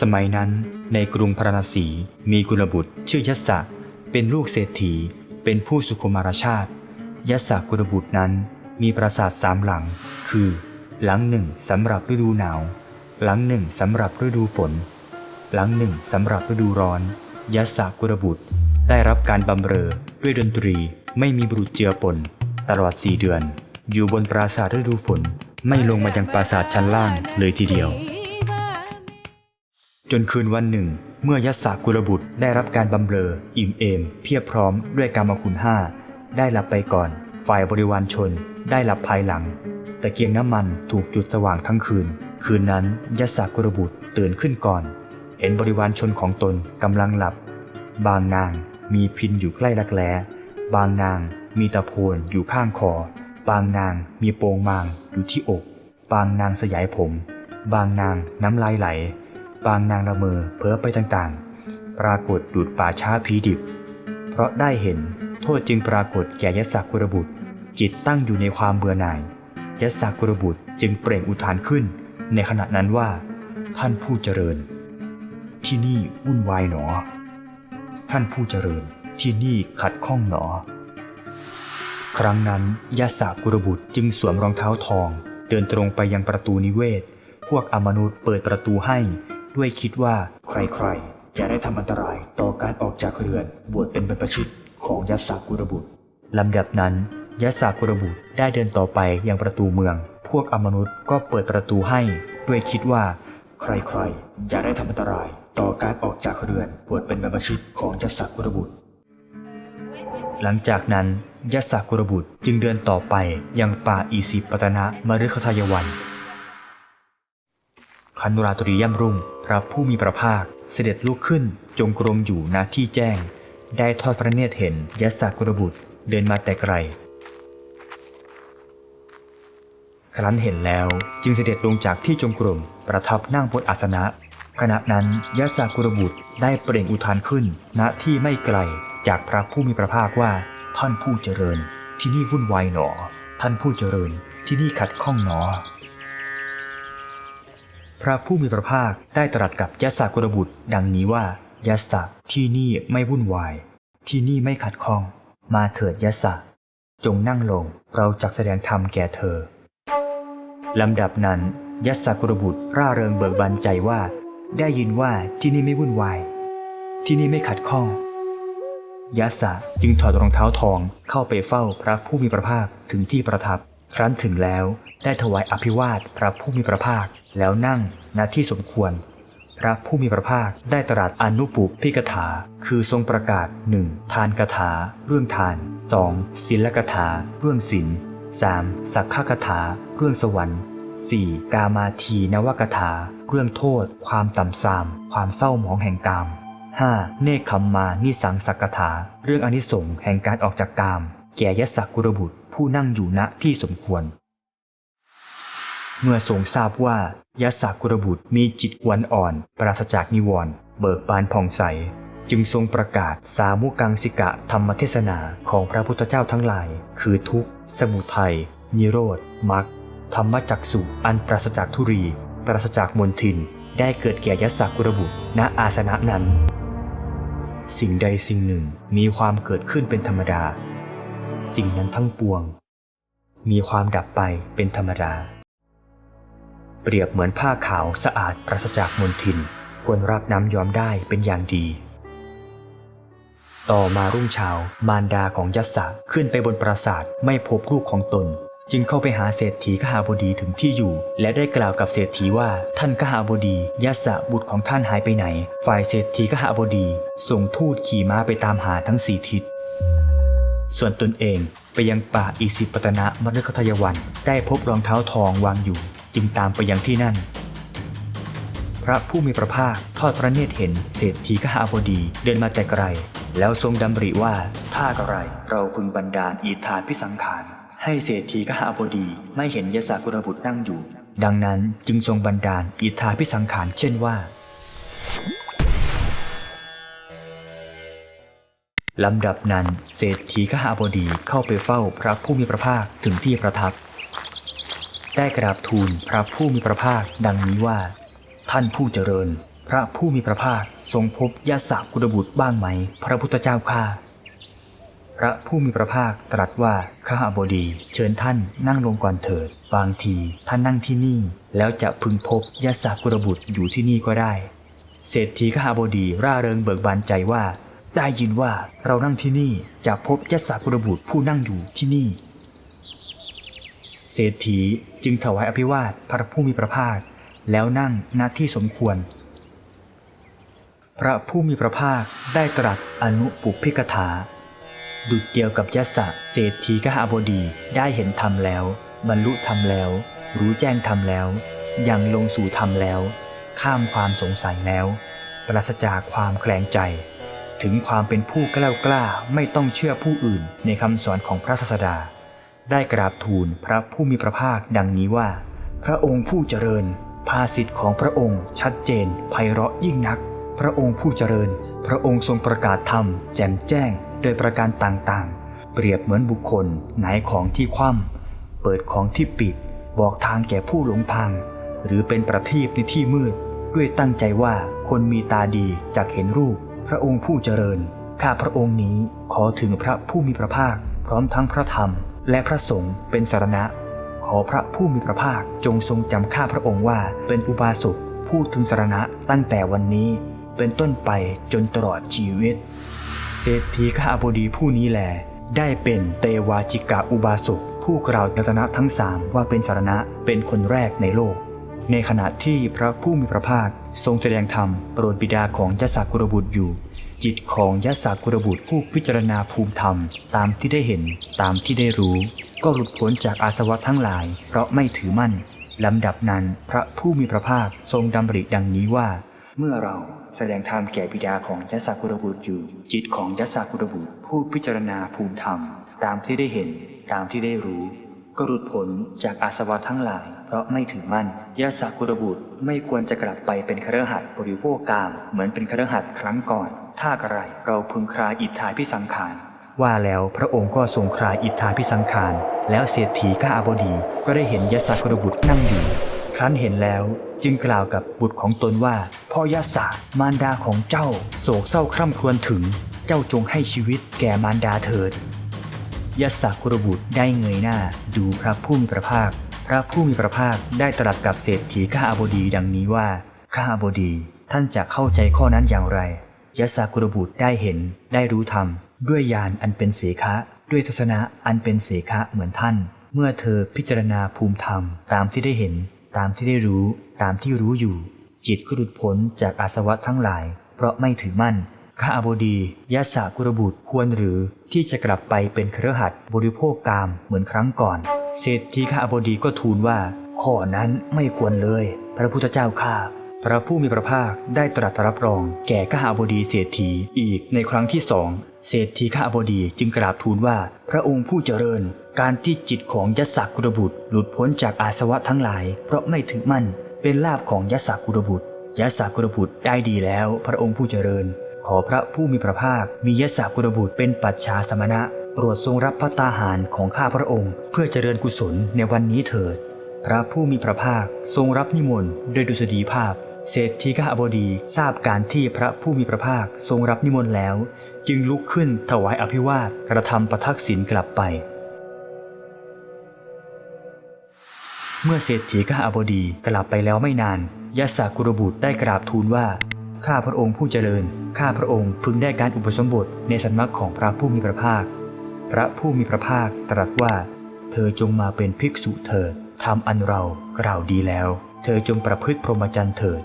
สมัยนั้นในกรุงพาราณสีมีกุลบุตร ชื่อยัสสะเป็นลูกเศรษฐี เป็นผู้สุขุมารชาติ ยัสสะกุลบุตรนั้นมีปราสาทสามหลัง คือ หลังหนึ่งสำหรับฤดูหนาว หลังหนึ่งสำหรับฤดูฝน หลังหนึ่งสำหรับฤดูร้อน ยัสสะกุลบุตรได้รับการบำเรอด้วยดนตรีไม่มีบุรุษเจือปน ตลอดสี่เดือน อยู่บนปราสาทฤดูฝนไม่ลงมายังปราสาทชั้นล่างเลยทีเดียว จนคืนวันหนึ่ง เมื่อยัสสากุลบุตรได้รับการบำเรอ อิ่มเอม เพียบพร้อมด้วยกรรมคุณห้าได้หลับไปก่อน ฝ่ายบริวารชน ได้หลับภายหลังตะเกียงน้ำมันถูกจุดสว่างทั้งคืน คืนนั้นยัสสากุลบุตรตื่นขึ้นก่อน เห็นบริวารชนของตนกำลังหลับ บางนางมีพินอยู่ใกล้รักแร้บางนางมีตะโพนอยู่ข้างคอ บางนางมีโปงมางอยู่ที่อก บางนางสยายผม บางนางน้ำลายไหล บางนางละเมอเพ้อไปต่างๆ ปรากฏดูดป่าช้าผีดิบ เพราะได้เห็นโทษจึงปรากฏแก่ยศักุรบุตร จิตตั้งอยู่ในความเบื่อหน่ายยศักกุรบุตรจึงเปล่งอุทานขึ้น ในขณะนั้นว่า ท่านผู้เจริญ ที่นี่วุ่นวายหนอ ท่านผู้เจริญที่นี่ขัดข้องหนอ ครั้งนั้นยาสากุรบุตรจึงสวมรองเท้าทอง เดินตรงไปยังประตูนิเวศ พวกอมนุษย์เปิดประตูให้ ด้วยคิดว่าใครๆ จะได้ทำอันตรายต่อการออกจากเรือน บวชเป็นบรรพชิตของยาสากุรบุตรลำดับนั้นยาสากุรบุตรได้เดินต่อไปยังประตูเมือง พวกอมนุษย์ก็เปิดประตูให้ด้วยคิดว่า ใครๆ จะได้ทำอันตรายต่อการออกจากเรือน บวชเป็นบรรพชิตของยาสากุรบุตรหลังจากนั้นยศกุรบุตรจึงเดินต่อไปยังป่าอีสิปตนะมฤคทายวันคันุราตรีย่ำรุ่ง ระผู้มีพระภาคเสด็จลุกขึ้นจงกรมอยู่ณที่แจ้ง ได้ทอดพระเนตรเห็นยศกุรบุตรเดินมาแต่ไกล ครั้นเห็นแล้วจึงเสด็จลงจากที่จงกรมประทับนั่งบนอาสนะ ขณะนั้นยศกุรบุตรได้เปล่งอุทานขึ้น ณที่ไม่ไกลจากพระผู้มีพระภาคว่าท่านผู้เจริญ ที่นี่วุ่นวายหนอ ท่านผู้เจริญที่นี่ขัดข้องหนอ พระผู้มีพระภาคได้ตรัสกับยศกุรบุตร ดังนี้ว่ายัสสะที่นี่ไม่วุ่นวาย ที่นี่ไม่ขัดข้อง มาเถิดยัสสะจงนั่งลงเราจักแสดงธรรมแก่เธอ ลำดับนั้นยัสสกุรบุตรร่าเริงเบิกบานใจว่า ได้ยินว่าที่นี่ไม่วุ่นวาย ที่นี่ไม่ขัดข้องยัสสะจึงถอดรองเท้าทองเข้าไปเฝ้าพระผู้มีพระภาคถึงที่ประทับ ครั้นถึงแล้วได้ถวายอภิวาทพระผู้มีพระภาค แล้วนั่งณที่สมควร พระผู้มีพระภาคได้ตรัสอนุปุพิกถา คือทรงประกาศหนึ่งทานกถา เรื่องทาน 2. ศิลกถา เรื่องศีล 3. สักขกถา เรื่องสวรรค์ 4. กามาทีนวกถา เรื่องโทษ ความต่ำทราม ความเศร้าหมองแห่งกาม 5. เนคขมมานิสังสักกถา เรื่องอนิสงส์แห่งการออกจากกาม แก่ยศกุรบุตรผู้นั่งอยู่ณที่สมควร เมื่อทรงทราบว่ายศกุรบุตรมีจิตวันอ่อน ปราศจากนิวรณ์เบิกบานผ่องใส จึงทรงประกาศสามุกังสิกะธรรมเทศนาของพระพุทธเจ้าทั้งหลาย คือทุกข์ สมุทัย นิโรธมรรคธรรมจักสุอันปราศจากทุรี ปราศจากมนทิน ได้เกิดแก่ยศกุรบุตรณอาสนะนั้น สิ่งใดสิ่งหนึ่งมีความเกิดขึ้นเป็นธรรมดา สิ่งนั้นทั้งปวง มีความดับไปเป็นธรรมดา เปรียบเหมือนผ้าขาวสะอาดปราศจากมลทิน ควรรับน้ำย้อมได้เป็นอย่างดี ต่อมารุ่งเช้ามารดาของยัสสะขึ้นไปบนปราสาทไม่พบลูกของตน จึงเข้าไปหาเศรษฐีขหาบดีถึงที่อยู่ และได้กล่าวกับเศรษฐีว่าท่านขหาบดียัสสะบุตรของท่านหายไปไหน ฝ่ายเศรษฐีขหาบดีส่งทูตขี่ม้าไปตามหาทั้งสี่ทิศส่วนตนเองไปยังป่าอีสิปตนะมฤคทายวัน ได้พบรองเท้าทองวางอยู่ จึงตามไปยังที่นั่น พระผู้มีพระภาคทอดพระเนตรเห็นเศรษฐีขหาบดีเดินมาแต่ไกล แล้วทรงดำริว่าถ้ากระไรเราพึงบันดาลอีทานพิสังขาร ให้เศรษฐีขหาบดีไม่เห็นยศกุรบุตรนั่งอยู่ ดังนั้นจึงทรงบันดาลอีทาพิสังขารเช่นว่าลำดับนั้นเศรษฐีขหาบดีเข้าไปเฝ้าพระผู้มีพระภาคถึงที่ประทับ ได้กราบทูลพระผู้มีพระภาคดังนี้ว่า ท่านผู้เจริญ พระผู้มีพระภาคทรงพบยาสกุลบุตรบ้างไหม พระพุทธเจ้าข้าพระผู้มีพระภาคตรัสว่าข้าบดี เชิญท่านนั่งลงก่อนเถิด บางทีท่านนั่งที่นี่ แล้วจะพึงพบยาสกุลบุตรอยู่ที่นี่ก็ได้ เศรษฐีข้าบดีร่าเริงเบิกบานใจว่า ได้ยินว่าเรานั่งที่นี่จะพบยาสกุลบุตรผู้นั่งอยู่ที่นี่ เศรษฐีจึงถวายอภิวาทพระผู้มีพระภาค แล้วนั่งณที่สมควร พระผู้มีพระภาคได้ตรัสอนุปุพิกถา ดุจเดียวกับยศะเศรษฐีกหาบดีได้เห็นธรรมแล้ว บรรลุธรรมแล้ว รู้แจ้งธรรมแล้ว ยังลงสู่ธรรมแล้ว ข้ามความสงสัยแล้ว ปราศจากความแคลงใจ ถึงความเป็นผู้กล้ากล้าไม่ต้องเชื่อผู้อื่นในคำสอนของพระศาสดา ได้กราบทูลพระผู้มีพระภาคดังนี้ว่า พระองค์ผู้เจริญ ภาสิทธิ์ของพระองค์ชัดเจนไพเราะยิ่งนัก พระองค์ผู้เจริญ พระองค์ทรงประกาศธรรมแจ่มแจ้งโดยประการต่างๆ เปรียบเหมือนบุคคลไหนของที่คว่ำเปิดของที่ปิด บอกทางแก่ผู้หลงทาง หรือเป็นประทีปในที่มืด ด้วยตั้งใจว่าคนมีตาดีจะเห็นรูป พระองค์ผู้เจริญข้าพระองค์นี้ขอถึงพระผู้มีพระภาค พร้อมทั้งพระธรรม และพระสงฆ์เป็นสารณะ ขอพระผู้มีพระภาคจงทรงจำข้าพระองค์ว่าเป็นอุบาสกผู้ถึงสารณะตั้งแต่วันนี้เป็นต้นไปจนตลอดชีวิต เศรษฐีข้าบดีผู้นี้แหลได้เป็นเตวาจิกะอุบาสกผู้กล่าวรัตนะทั้งสามว่าเป็นสารณะเป็นคนแรกในโลก ในขณะที่พระผู้มีพระภาคทรงแสดงธรรมโปรดบิดาของยศกุรบุตรอยู่ จิตของยศกุรบุตรผู้พิจารณาภูมิธรรม ตามที่ได้เห็นตามที่ได้รู้ ก็หลุดพ้นจากอาสวะทั้งหลาย เพราะไม่ถือมั่นลำดับนั้นพระผู้มีพระภาคทรงดำริดังนี้ว่า เมื่อเราแสดงธรรมแก่บิดาของยศกุรบุตรอยู่ จิตของยศกุรบุตรผู้พิจารณาภูมิธรรม ตามที่ได้เห็นตามที่ได้รู้ก็หลุดพ้นจากอาสวะทั้งหลาย เพราะไม่ถือมั่นยศกุรบุตรไม่ควรจะกลับไปเป็นคฤหัสบริโภคกามเหมือนเป็นคฤหัสครั้งก่อน ถ้ากระไรเราพึงคลายอิทธาพิสังขาร ว่าแล้วพระองค์ก็ทรงคลายอิทธาพิสังขาร แล้วเศรษฐีข้าอาบดีก็ได้เห็นยศกุรบุตรนั่งอยู่ครั้นเห็นแล้วจึงกล่าวกับบุตรของตนว่า พ่อยศมารดาของเจ้า โศกเศร้าคร่ำครวญถึง เจ้าจงให้ชีวิตแก่มารดาเถิดยศกุรบุตรได้เงยหน้า ดูพระผู้มีพระภาค พระผู้มีพระภาคได้ตรัสกับเศรษฐีข้าอาบดีดังนี้ว่าข้าอาบดี ท่านจะเข้าใจข้อนั้นอย่างไร ยศกุรบุตรได้เห็นได้รู้ธรรม ด้วยญาณอันเป็นเสขะ ด้วยทัศนะอันเป็นเสขะเหมือนท่าน เมื่อเธอพิจารณาภูมิธรรม ตามที่ได้เห็น ตามที่ได้รู้ ตามที่รู้อยู่ จิตก็หลุดพ้นจากอาสวะทั้งหลาย เพราะไม่ถือมั่นข้าอาบดียะสากุรบุตรควรหรือที่จะกลับไปเป็นเครือขัดบริโภคกามเหมือนครั้งก่อน เศรษฐีข้าอาบดีก็ทูลว่าข้อนั้นไม่ควรเลย พระพุทธเจ้าข้า พระผู้มีพระภาคได้ตรัสรับรอง แก่ข้าอาบดีเศรษฐีอีกในครั้งที่สองเศรษฐีข้าอาบดีจึงกราบทูลว่า พระองค์ผู้เจริญ การที่จิตของยศกุรบุตร หลุดพ้นจากอาสวะทั้งหลาย เพราะไม่ถึงมั่น เป็นลาภของยศกุรบุตรยศกุรบุตรได้ดีแล้ว พระองค์ผู้เจริญ ขอพระผู้มีพระภาค มียศกุรบุตรเป็นปัจฉาสมณะโปรดทรงรับพระตาหารของข้าพระองค์ เพื่อเจริญกุศลในวันนี้เถิด พระผู้มีพระภาคทรงรับนิมนต์โดยดุษฎีภาพ เศรษฐีข้าบดีทราบการที่พระผู้มีพระภาคทรงรับนิมนต์แล้ว จึงลุกขึ้นถวายอภิวาทกระทำประทักษิณกลับไป เมื่อเศรษฐีข้าบดีกลับไปแล้วไม่นานยศกุรบุตรได้กราบทูลว่าข้าพระองค์ผู้เจริญ ข้าพระองค์พึงได้การอุปสมบทในสำนักของพระผู้มีพระภาค พระผู้มีพระภาคตรัสว่า เธอจงมาเป็นภิกษุเถิดทำอันเรากล่าวดีแล้ว เธอจงประพฤติพรหมจรรย์เถิด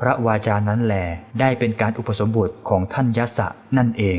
พระวาจานั้นแหลได้เป็นการอุปสมบทของท่านยศะนั่นเอง